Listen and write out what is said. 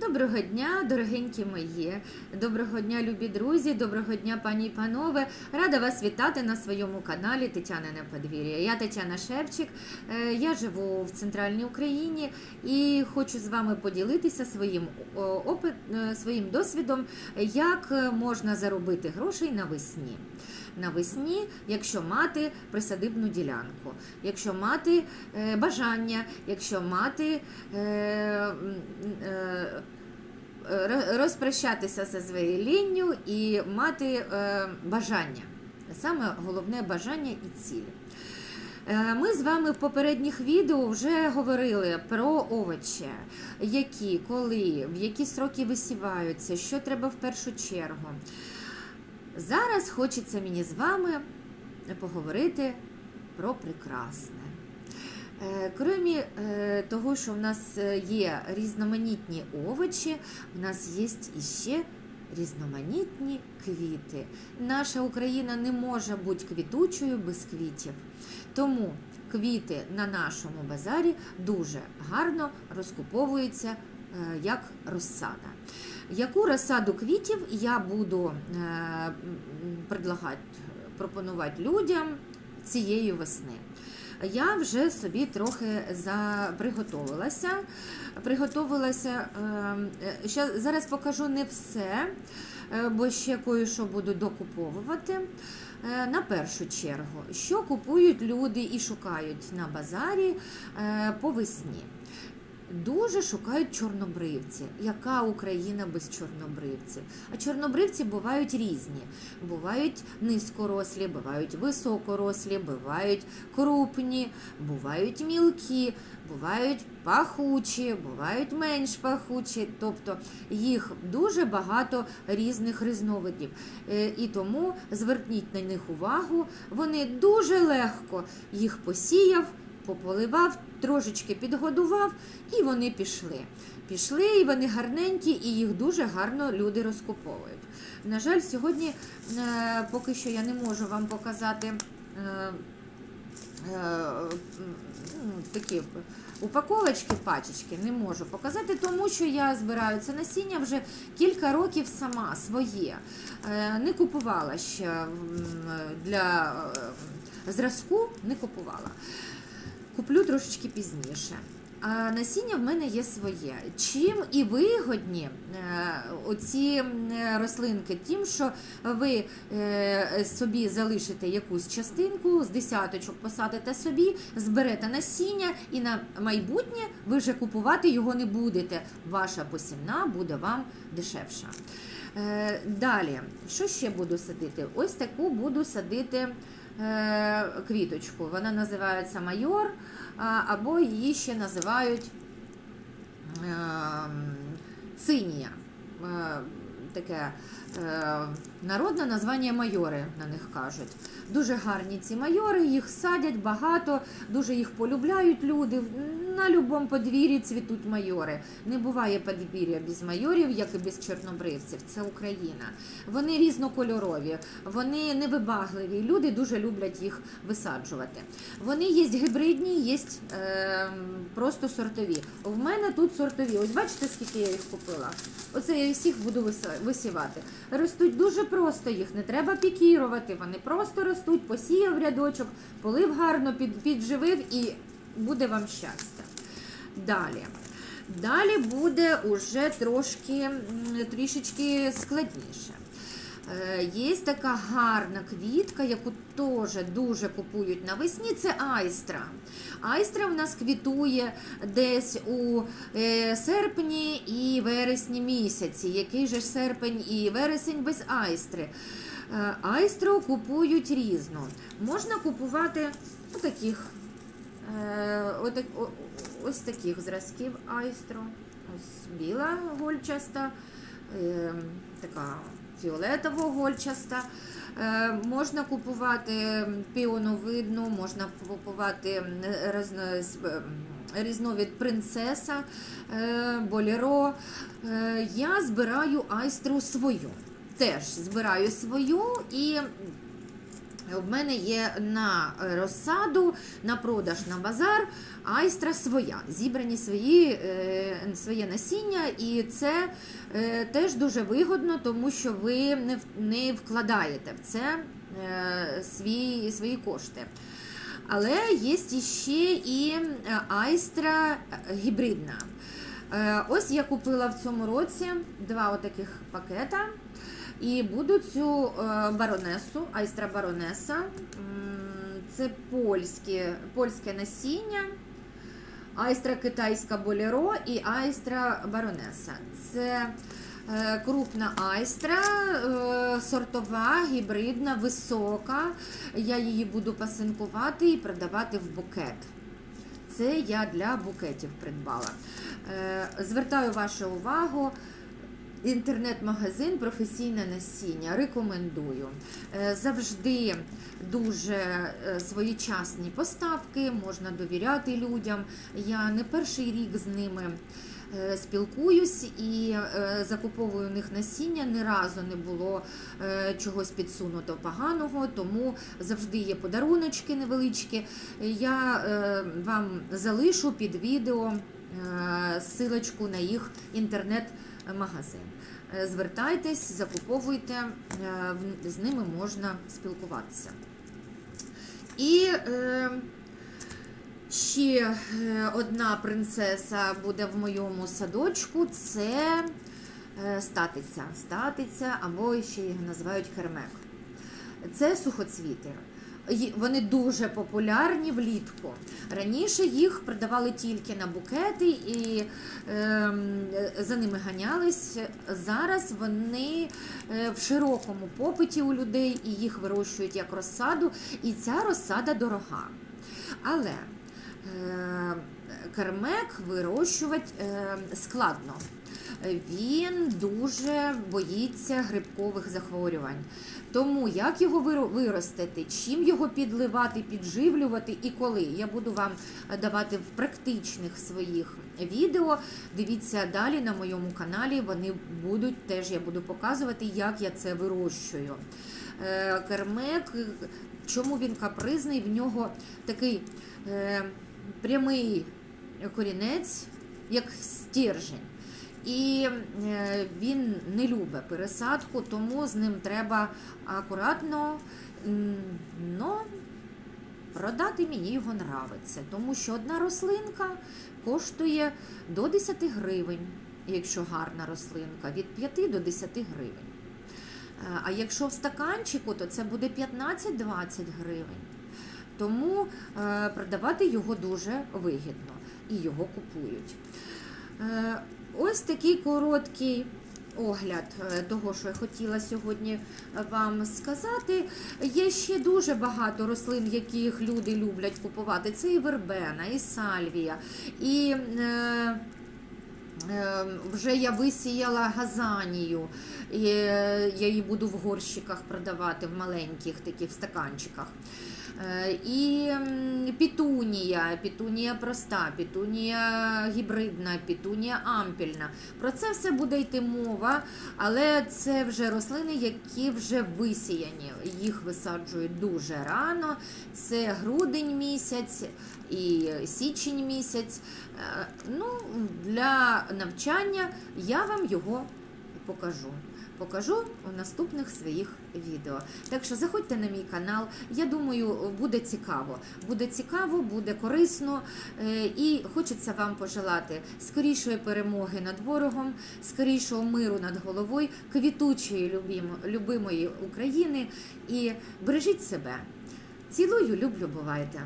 Доброго дня, дорогенькі мої, доброго дня, любі друзі, доброго дня, пані і панове. Рада вас вітати на своєму каналі Тетянине подвір'я. Я Тетяна Шевчик, е, я живу в центральній Україні і хочу з вами поділитися своїм опит, е, своїм досвідом, як можна заробити грошей навесні. Навесні, якщо мати присадибну ділянку, якщо мати е, бажання, якщо мати е, е, розпрощатися зі своєю лінню і мати бажання. Саме головне бажання і ціль. Ми з вами в попередніх відео вже говорили про овочі, які, коли, в які сроки висіваються, що треба в першу чергу. Зараз хочеться мені з вами поговорити про прекрасне. Е, Крім е, того, що в нас е, є різноманітні овочі, в нас є іще різноманітні квіти. Наша Україна не може бути квітучою без квітів. Тому квіти на нашому базарі дуже гарно розкуповуються як розсада. Яку розсаду квітів я буду е, пропонувати людям цієї весни? Я вже собі трохи за... приготовилася. Приготовилася е, зараз покажу не все, е, бо ще кое-що буду докуповувати. Е, На першу чергу, що купують люди і шукають на базарі е, по весні. Дуже шукають чорнобривці. Яка Україна без чорнобривців? А чорнобривці бувають різні. Бувають низькорослі, бувають високорослі, бувають крупні, бувають мілкі, бувають пахучі, бувають менш пахучі. Тобто їх дуже багато різних різновидів. Е, І тому зверніть на них увагу. Вони дуже легко їх посіяв, пополивав, трошечки підгодував, і вони пішли. Пішли, і вони гарненькі, і їх дуже гарно люди розкуповують. На жаль, сьогодні е, поки що я не можу вам показати. Е, е, такі упаковочки, пачечки не можу показати, тому що я збираю це насіння вже кілька років сама своє. Не купувала ще для зразку, не купувала. Куплю трошечки пізніше. А насіння в мене є своє. Чим і вигодні е, оці рослинки, тим, що ви е, собі залишите якусь частинку, з десяточок посадите собі, зберете насіння, і на майбутнє ви вже купувати його не будете. Ваша посівна буде вам дешевша. Е, Далі, що ще буду садити? Ось таку буду садити е, квіточку. Вона називається майор, або її ще називають е, цинія. Е, Таке народне названня майори на них кажуть. Дуже гарні ці майори, їх садять багато, дуже їх полюбляють люди. На будь-якому подвір'ї цвітуть майори. Не буває подвір'я без майорів, як і без чорнобривців. Це Україна. Вони різнокольорові, вони невибагливі. Люди дуже люблять їх висаджувати. Вони є гібридні, є е, просто сортові. В мене тут сортові. Ось бачите, скільки я їх купила. Оце я всіх буду висівати. Ростуть дуже просто, їх не треба пікірувати. Вони просто ростуть, посіяв рядочок, полив гарно, під, підживив і буде вам щастя. Далі. Далі буде уже трошки трішечки складніше. Е, Є така гарна квітка, яку теж дуже купують навесні. Це айстра. Айстра в нас квітує десь у е, серпні і вересні місяці. Який же серпень і вересень без айстри? Е, Айстру купують різно. Можна купувати отак, о- ось таких зразків айстру. Ось біла гольчаста, е, така фіолетово-гольчаста. Е, можна купувати піоновидну, можна купувати різно- е, різновид принцеса, е, боліро. Е, я збираю айстру свою. Теж збираю свою і В мене є на розсаду, на продаж на базар айстра своя, зібрані свої, е, своє насіння, і це е, теж дуже вигодно, тому що ви не, вкладаєте в це е, свої, свої кошти. Але є ще і е, айстра гібридна. Е, Ось я купила в цьому році два отаких пакета. І буду цю е, баронесу, айстра баронеса. Це польське, польське насіння, айстра китайська болеро і айстра баронеса. Це е, крупна айстра, е, сортова, гібридна, висока. Я її буду пасинкувати і продавати в букет. Це я для букетів придбала. Звертаю вашу увагу. Інтернет-магазин професійне насіння. Рекомендую. Е, Завжди дуже е, своєчасні поставки, можна довіряти людям. Я не перший рік з ними е, спілкуюсь і закуповую у них насіння. Ні разу не було чогось підсунуто поганого, тому завжди є подаруночки невеличкі. Я вам залишу під відео силочку на їх інтернет-магазин. Е, Звертайтесь, закуповуйте, е, з ними можна спілкуватися. І е, ще е, одна принцеса буде в моєму садочку це е, статиця. Статиця або ще їх називають кермек. Це сухоцвіти. Вони дуже популярні влітку. Раніше їх продавали тільки на букети і ем, за ними ганялись. Зараз вони е, в широкому попиті у людей і їх вирощують як розсаду, і ця розсада дорога. Але е, кермек вирощувати е, складно. Він дуже боїться грибкових захворювань. Тому як його виростити, чим його підливати, підживлювати і коли, я буду вам давати в практичних своїх відео. Дивіться далі на моєму каналі. Вони будуть теж я буду показувати, як я це вирощую. Е, Кермек, чому він капризний? В нього такий е, прямий корінець, як стержень. І е, він не любить пересадку, тому з ним треба акуратно. Но продати мені його нравиться, тому що одна рослинка коштує до 10 гривень, якщо гарна рослинка, від 5 до 10 гривень. Е, А якщо в стаканчику, то це буде 15-20 гривень. Тому е, продавати його дуже вигідно і його купують. Ось такий короткий огляд е, того, що я хотіла сьогодні вам сказати. Є ще дуже багато рослин, яких люди люблять купувати. Це і вербена, і сальвія, і е, Е, Вже я висіяла газанію, е, я її буду в горщиках продавати в маленьких таких стаканчиках. Е, І пітунія, пітунія проста, пітунія гібридна, пітунія ампільна. Про це все буде йти мова, але це вже рослини, які вже висіяні. Їх висаджують дуже рано. Це грудень місяць і січень місяць. Е, Ну, для навчання я вам його покажу. Покажу у наступних своїх відео. Так що заходьте на мій канал. Я думаю, буде цікаво. Буде цікаво, буде корисно. Е, І хочеться вам пожелати скорішої перемоги над ворогом, скорішого миру над головою, квітучої любимо- любимої України. І бережіть себе. Цілую, люблю, бувайте.